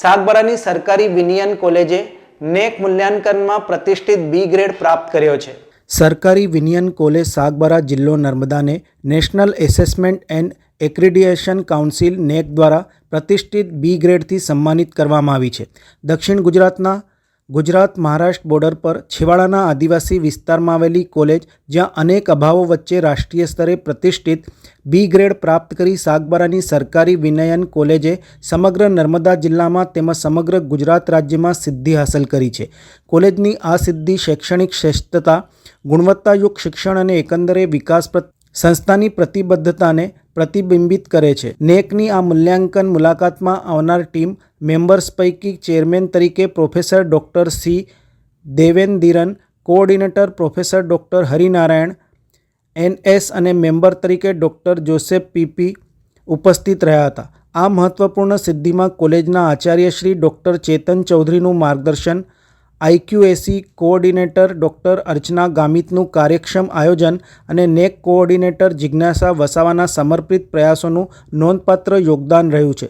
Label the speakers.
Speaker 1: સાગબારાની સરકારી વિનિયન કોલેજે નેક મૂલ્યાંકનમાં પ્રતિષ્ઠિત બી ગ્રેડ પ્રાપ્ત કર્યો છે. સરકારી વિનિયન કોલેજ સાગબારા જિલ્લો નર્મદાને national assessment and accreditation council NAAC દ્વારા પ્રતિષ્ઠિત બી ગ્રેડથી સન્માનિત કરવામાં આવી છે. દક્ષિણ ગુજરાતના ગુજરાત મહારાષ્ટ્ર બોર્ડર પર છેવાડાના આદિવાસી વિસ્તારમાં આવેલી કોલેજ જ્યાં અનેક અભાવો વચ્ચે રાષ્ટ્રીય સ્તરે પ્રતિષ્ઠિત બી ગ્રેડ પ્રાપ્ત કરી સાગબારાની સરકારી વિનયન કોલેજે સમગ્ર નર્મદા જિલ્લામાં તેમજ સમગ્ર ગુજરાત રાજ્યમાં સિદ્ધિ હાંસલ કરી છે. કોલેજની આ સિદ્ધિ શૈક્ષણિક શ્રેષ્ઠતા, ગુણવત્તાયુક્ત શિક્ષણ અને એકંદરે વિકાસ પ્રત સંસ્થાની પ્રતિબદ્ધતાને પ્રતિબિંબિત કરે છે. નેકની આ મૂલ્યાંકન મુલાકાતમાં આવનાર ટીમ મેમ્બર્સ પૈકી ચેરમેન તરીકે professor doctor C. Devendiran, coordinator professor doctor Harinarayan NS અને મેમ્બર તરીકે ડૉક્ટર જોસેફ પીપી ઉપસ્થિત રહ્યા હતા. આ મહત્વપૂર્ણ સિદ્ધિમાં કોલેજના આચાર્ય શ્રી ડૉક્ટર ચેતન ચૌધરીનું માર્ગદર્શન આઈક્યુએસી કોઓર્ડિનેટર ડૉક્ટર અર્ચના ગામિતનું કાર્યક્ષમ આયોજન અને નેક કોઓર્ડિનેટર જિજ્ઞાસા વસાવાના સમર્પિત પ્રયાસોનું નોંધપાત્ર યોગદાન રહ્યું છે.